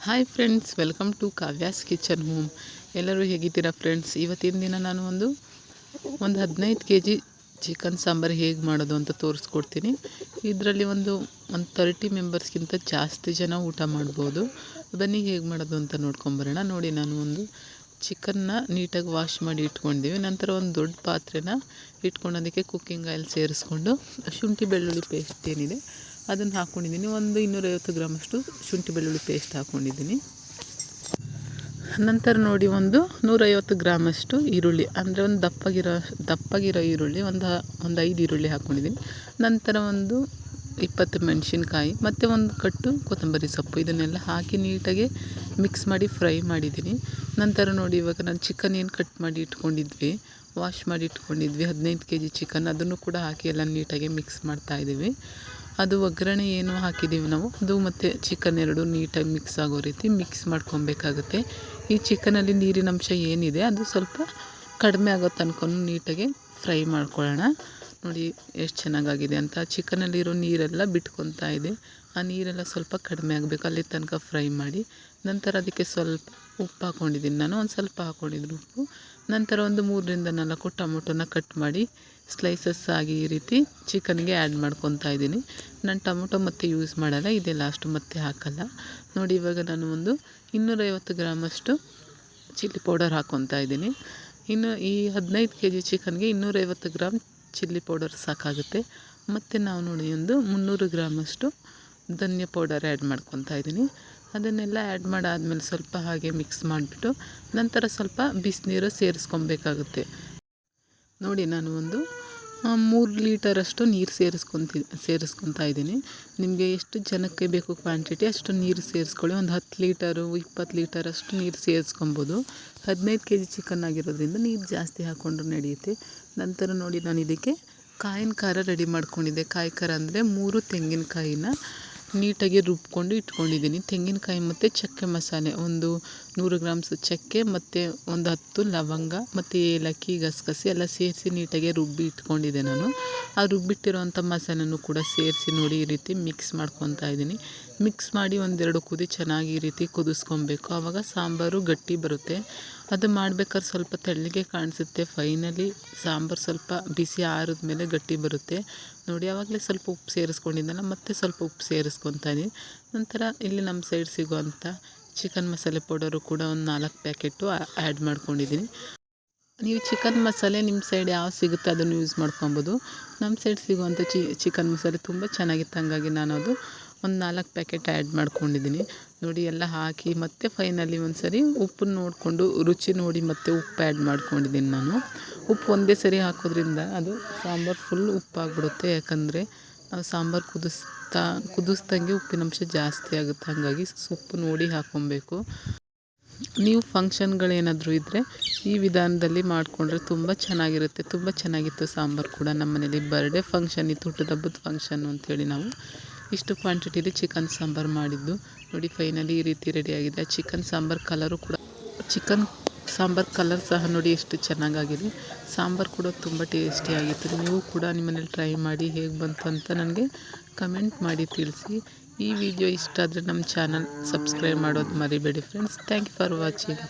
Hi friends welcome to Kavya's kitchen home ಎಲ್ಲರೂ ಹೇಗಿದ್ದೀರಾ friends ಇವತ್ತಿನ ದಿನ ನಾನು ಒಂದು ಒಂದು ಹದಿನೈದು ಕೆ ಜಿ ಚಿಕನ್ ಸಾಂಬಾರು ಹೇಗೆ ಮಾಡೋದು ಅಂತ ತೋರಿಸ್ಕೊಡ್ತೀನಿ. ಇದರಲ್ಲಿ ಒಂದು ಒಂದು ತರ್ಟಿ ಮೆಂಬರ್ಸ್ಗಿಂತ ಜಾಸ್ತಿ ಜನ ಊಟ ಮಾಡ್ಬೋದು. ಬನ್ನಿ ಹೇಗೆ ಮಾಡೋದು ಅಂತ ನೋಡ್ಕೊಂಬರೋಣ. ನೋಡಿ ನಾನು ಒಂದು ಚಿಕನ್ನ ನೀಟಾಗಿ ವಾಶ್ ಮಾಡಿ ಇಟ್ಕೊಂಡಿದ್ದೀವಿ ನಂತರ ಒಂದು ದೊಡ್ಡ ಪಾತ್ರೆನ ಇಟ್ಕೊಂಡು ಅದಕ್ಕೆ ಕುಕ್ಕಿಂಗ್ ಆಯಿಲ್ ಸೇರಿಸ್ಕೊಂಡು ಶುಂಠಿ ಬೆಳ್ಳುಳ್ಳಿ ಪೇಸ್ಟ್ ಏನಿದೆ ಅದನ್ನು ಹಾಕ್ಕೊಂಡಿದ್ದೀನಿ ಒಂದು ಇನ್ನೂರೈವತ್ತು ಗ್ರಾಮಷ್ಟು ಶುಂಠಿ ಬೆಳ್ಳುಳ್ಳಿ ಪೇಸ್ಟ್ ಹಾಕ್ಕೊಂಡಿದ್ದೀನಿ ನಂತರ ನೋಡಿ ಒಂದು ನೂರೈವತ್ತು ಗ್ರಾಮಷ್ಟು ಈರುಳ್ಳಿ, ಅಂದರೆ ಒಂದು ದಪ್ಪಗಿರೋ ದಪ್ಪಗಿರೋ ಈರುಳ್ಳಿ, ಒಂದು ಒಂದು ಐದು ಈರುಳ್ಳಿ ಹಾಕ್ಕೊಂಡಿದ್ದೀನಿ ನಂತರ ಒಂದು ಇಪ್ಪತ್ತು ಮೆಣಸಿನ್ಕಾಯಿ, ಮತ್ತು ಒಂದು ಕಟ್ಟು ಕೊತ್ತಂಬರಿ ಸೊಪ್ಪು, ಇದನ್ನೆಲ್ಲ ಹಾಕಿ ನೀಟಾಗಿ ಮಿಕ್ಸ್ ಮಾಡಿ ಫ್ರೈ ಮಾಡಿದ್ದೀನಿ. ನಂತರ ನೋಡಿ ಇವಾಗ ನಾನು ಚಿಕನ್ ಏನು ಕಟ್ ಮಾಡಿ ಇಟ್ಕೊಂಡಿದ್ವಿ ವಾಶ್ ಮಾಡಿ ಇಟ್ಕೊಂಡಿದ್ವಿ, ಹದಿನೈದು ಕೆ ಜಿ ಚಿಕನ್ ಅದನ್ನು ಕೂಡ ಹಾಕಿ ಎಲ್ಲ ನೀಟಾಗಿ ಮಿಕ್ಸ್ ಮಾಡ್ತಾಯಿದ್ದೀವಿ ಅದು ಒಗ್ಗರಣೆ ಏನು ಹಾಕಿದ್ದೀವಿ ನಾವು? ಅದು ಮತ್ತು ಚಿಕನ್ ಎರಡು ನೀಟಾಗಿ ಮಿಕ್ಸ್ ಆಗೋ ರೀತಿ ಮಿಕ್ಸ್ ಮಾಡ್ಕೊಬೇಕಾಗುತ್ತೆ. ಈ ಚಿಕನಲ್ಲಿ ನೀರಿನಂಶ ಏನಿದೆ, ಅದು ಸ್ವಲ್ಪ ಕಡಿಮೆ ಆಗೋ ತನಕ ನೀಟಾಗಿ ಫ್ರೈ ಮಾಡ್ಕೊಳ್ಳೋಣ. ನೋಡಿ ಎಷ್ಟು ಚೆನ್ನಾಗಾಗಿದೆ ಅಂತ. ಚಿಕನಲ್ಲಿರೋ ನೀರೆಲ್ಲ ಬಿಟ್ಕೊತಾ ಇದೆ. ಆ ನೀರೆಲ್ಲ ಸ್ವಲ್ಪ ಕಡಿಮೆ ಆಗಬೇಕು, ಅಲ್ಲಿ ತನಕ ಫ್ರೈ ಮಾಡಿ. ನಂತರ ಅದಕ್ಕೆ ಸ್ವಲ್ಪ ಉಪ್ಪು ಹಾಕ್ಕೊಂಡಿದ್ದೀನಿ ನಾನು ಒಂದು ಸ್ವಲ್ಪ ಹಾಕ್ಕೊಂಡಿದ್ದೀನಿ ಉಪ್ಪು. ನಂತರ ಒಂದು ಮೂರರಿಂದ ನಾಲ್ಕು ಟೊಮೊಟೊನ ಕಟ್ ಮಾಡಿ ಸ್ಲೈಸಸ್ ಆಗಿ ಈ ರೀತಿ ಚಿಕನ್ಗೆ ಆ್ಯಡ್ ಮಾಡ್ಕೊತಾ ಇದ್ದೀನಿ. ನಾನು ಟೊಮೊಟೊ ಮತ್ತೆ ಯೂಸ್ ಮಾಡಲ್ಲ, ಇದೇ ಲಾಸ್ಟು ಮತ್ತೆ ಹಾಕಲ್ಲ. ನೋಡಿ, ಇವಾಗ ನಾನು ಒಂದು ಇನ್ನೂರೈವತ್ತು ಗ್ರಾಮಷ್ಟು ಚಿಲ್ಲಿ ಪೌಡರ್ ಹಾಕ್ಕೊತಾ ಇದ್ದೀನಿ. ಇನ್ನು ಈ ಹದಿನೈದು ಕೆ ಜಿ ಚಿಕನ್ಗೆ ಇನ್ನೂರೈವತ್ತು ಗ್ರಾಮ್ ಚಿಲ್ಲಿ ಪೌಡರ್ ಸಾಕಾಗುತ್ತೆ. ಮತ್ತು ನಾವು ನೋಡಿ, ಒಂದು ಮುನ್ನೂರು ಗ್ರಾಮಷ್ಟು ಧನ್ಯ ಪೌಡರ್ ಆ್ಯಡ್ ಮಾಡ್ಕೊತಾ ಇದ್ದೀನಿ. ಅದನ್ನೆಲ್ಲ ಆ್ಯಡ್ ಮಾಡಾದಮೇಲೆ ಸ್ವಲ್ಪ ಹಾಗೆ ಮಿಕ್ಸ್ ಮಾಡಿಬಿಟ್ಟು ನಂತರ ಸ್ವಲ್ಪ ಬಿಸಿನೀರು ಸೇರಿಸ್ಕೊಬೇಕಾಗುತ್ತೆ. ನೋಡಿ ನಾನು ಒಂದು ಮೂರು ಲೀಟರಷ್ಟು ನೀರು ಸೇರಿಸ್ಕೊತಿ, ಸೇರಿಸ್ಕೊತಾ ಇದ್ದೀನಿ. ನಿಮಗೆ ಎಷ್ಟು ಜನಕ್ಕೆ ಬೇಕು ಕ್ವಾಂಟಿಟಿ ಅಷ್ಟು ನೀರು ಸೇರಿಸ್ಕೊಳ್ಳಿ. ಒಂದು ಹತ್ತು ಲೀಟರು, ಇಪ್ಪತ್ತು ಲೀಟರಷ್ಟು ನೀರು ಸೇರಿಸ್ಕೊಬೋದು. ಹದಿನೈದು ಕೆ ಜಿ ಚಿಕನ್ ಆಗಿರೋದ್ರಿಂದ ನೀರು ಜಾಸ್ತಿ ಹಾಕ್ಕೊಂಡ್ರು ನಡೆಯುತ್ತೆ. ನಂತರ ನೋಡಿ ನಾನು ಇದಕ್ಕೆ ಕಾಯಿನ ಖಾರ ರೆಡಿ ಮಾಡ್ಕೊಂಡಿದ್ದೆ. ಕಾಯಿ ಖಾರ ಅಂದರೆ ಮೂರು ತೆಂಗಿನಕಾಯಿನ ನೀಟಾಗಿ ರುಬ್ಕೊಂಡು ಇಟ್ಕೊಂಡಿದ್ದೀನಿ. ತೆಂಗಿನಕಾಯಿ ಮತ್ತು ಚಕ್ಕೆ ಮಸಾಲೆ. ಒಂದು ನೂರು ಗ್ರಾಮ್ಸ್ ಚಕ್ಕೆ ಮತ್ತು ಒಂದು ಹತ್ತು ಲವಂಗ ಮತ್ತು ಏಲಕ್ಕಿ, ಗಸಗಸೆ ಎಲ್ಲ ಸೇರಿಸಿ ನೀಟಾಗಿ ರುಬ್ಬಿ ಇಟ್ಕೊಂಡಿದ್ದೆ ನಾನು. ಆ ರುಬ್ಬಿಟ್ಟಿರೋವಂಥ ಮಸಾಲೆನೂ ಕೂಡ ಸೇರಿಸಿ ನೋಡಿ ಈ ರೀತಿ ಮಿಕ್ಸ್ ಮಾಡ್ಕೊತಾ ಇದ್ದೀನಿ. ಮಿಕ್ಸ್ ಮಾಡಿ ಒಂದೆರಡು ಕುದಿ ಚೆನ್ನಾಗಿ ಈ ರೀತಿ ಕುದಿಸ್ಕೊಬೇಕು. ಆವಾಗ ಸಾಂಬಾರು ಗಟ್ಟಿ ಬರುತ್ತೆ. ಅದು ಮಾಡ್ಬೇಕಾದ್ರೆ ಸ್ವಲ್ಪ ತೆಳ್ಳಗೆ ಕಾಣಿಸುತ್ತೆ. ಫೈನಲಿ ಸಾಂಬಾರು ಸ್ವಲ್ಪ ಬಿಸಿ ಆರಿದ ಮೇಲೆ ಗಟ್ಟಿ ಬರುತ್ತೆ. ನೋಡಿ ಆವಾಗಲೇ ಸ್ವಲ್ಪ ಉಪ್ಪು ಸೇರಿಸ್ಕೊಂಡಿದ್ದಲ್ಲ, ಮತ್ತೆ ಸ್ವಲ್ಪ ಉಪ್ಪು ಸೇರಿಸ್ಕೊತಾನೆ ನಂತರ ಇಲ್ಲಿ ನಮ್ಮ ಸೈಡ್ ಸಿಗುವಂಥ ಚಿಕನ್ ಮಸಾಲೆ ಪೌಡರು ಕೂಡ ಒಂದು ನಾಲ್ಕು ಪ್ಯಾಕೆಟು ಆ್ಯಡ್ ಮಾಡ್ಕೊಂಡಿದ್ದೀನಿ ನೀವು ಚಿಕನ್ ಮಸಾಲೆ ನಿಮ್ಮ ಸೈಡ್ ಯಾವ ಸಿಗುತ್ತೆ ಅದನ್ನು ಯೂಸ್ ಮಾಡ್ಕೊಬೋದು. ನಮ್ಮ ಸೈಡ್ ಸಿಗುವಂಥ ಚಿಕನ್ ಮಸಾಲೆ ತುಂಬ ಚೆನ್ನಾಗಿತ್ತು ಹಂಗಾಗಿ ನಾನು ಅದು ಒಂದು ನಾಲ್ಕು ಪ್ಯಾಕೆಟ್ ಆ್ಯಡ್ ಮಾಡ್ಕೊಂಡಿದ್ದೀನಿ ನೋಡಿ, ಎಲ್ಲ ಹಾಕಿ ಮತ್ತೆ ಫೈನಲಿ ಒಂದು ಸರಿ ಉಪ್ಪನ್ನು ನೋಡಿಕೊಂಡು, ರುಚಿ ನೋಡಿ ಮತ್ತೆ ಉಪ್ಪು ಆ್ಯಡ್ ಮಾಡ್ಕೊಂಡಿದ್ದೀನಿ ನಾನು. ಉಪ್ಪು ಒಂದೇ ಸರಿ ಹಾಕೋದ್ರಿಂದ ಅದು ಸಾಂಬಾರು ಫುಲ್ ಉಪ್ಪಾಗ್ಬಿಡುತ್ತೆ. ಯಾಕಂದರೆ ನಾವು ಸಾಂಬಾರು ಕುದಿಸ್ತಾ, ಕುದಿಸ್ದಂಗೆ ಉಪ್ಪಿನಂಶ ಜಾಸ್ತಿ ಆಗುತ್ತೆ. ಹಾಗಾಗಿ ಉಪ್ಪು ನೋಡಿ ಹಾಕ್ಕೊಬೇಕು ನೀವು ಫಂಕ್ಷನ್ಗಳೇನಾದರೂ ಇದ್ದರೆ ಈ ವಿಧಾನದಲ್ಲಿ ಮಾಡಿಕೊಂಡ್ರೆ ತುಂಬ ಚೆನ್ನಾಗಿರುತ್ತೆ. ತುಂಬ ಚೆನ್ನಾಗಿತ್ತು ಸಾಂಬಾರು ಕೂಡ. ನಮ್ಮ ಮನೇಲಿ ಬರ್ಡೇ ಫಂಕ್ಷನ್ ಇತ್ತು ಹುಟ್ಟದ ಹಬ್ಬದ ಫಂಕ್ಷನ್ನು ಅಂಥೇಳಿ ನಾವು ಇಷ್ಟು ಕ್ವಾಂಟಿಟಿಲಿ ಚಿಕನ್ ಸಾಂಬಾರು ಮಾಡಿದ್ದು. ನೋಡಿ ಫೈನಲಿ ಈ ರೀತಿ ರೆಡಿಯಾಗಿದೆ ಚಿಕನ್ ಸಾಂಬಾರು ಕಲರು ಕೂಡ ಚಿಕನ್ ಸಾಂಬಾರು ಕಲರ್ ಸಹ ನೋಡಿ ಎಷ್ಟು ಚೆನ್ನಾಗಾಗಿದೆ. ಸಾಂಬಾರು ಕೂಡ ತುಂಬ ಟೇಸ್ಟಿಯಾಗಿತ್ತು ನೀವು ಕೂಡ ನಿಮ್ಮನೇಲಿ ಟ್ರೈ ಮಾಡಿ ಹೇಗೆ ಬಂತು ಅಂತ ನನಗೆ ಕಮೆಂಟ್ ಮಾಡಿ ತಿಳಿಸಿ. ಈ ವಿಡಿಯೋ ಇಷ್ಟ ಆದರೆ ನಮ್ಮ ಚಾನಲ್ ಸಬ್ಸ್ಕ್ರೈಬ್ ಮಾಡೋದು ಮರಿಬೇಡಿ friends thank you for watching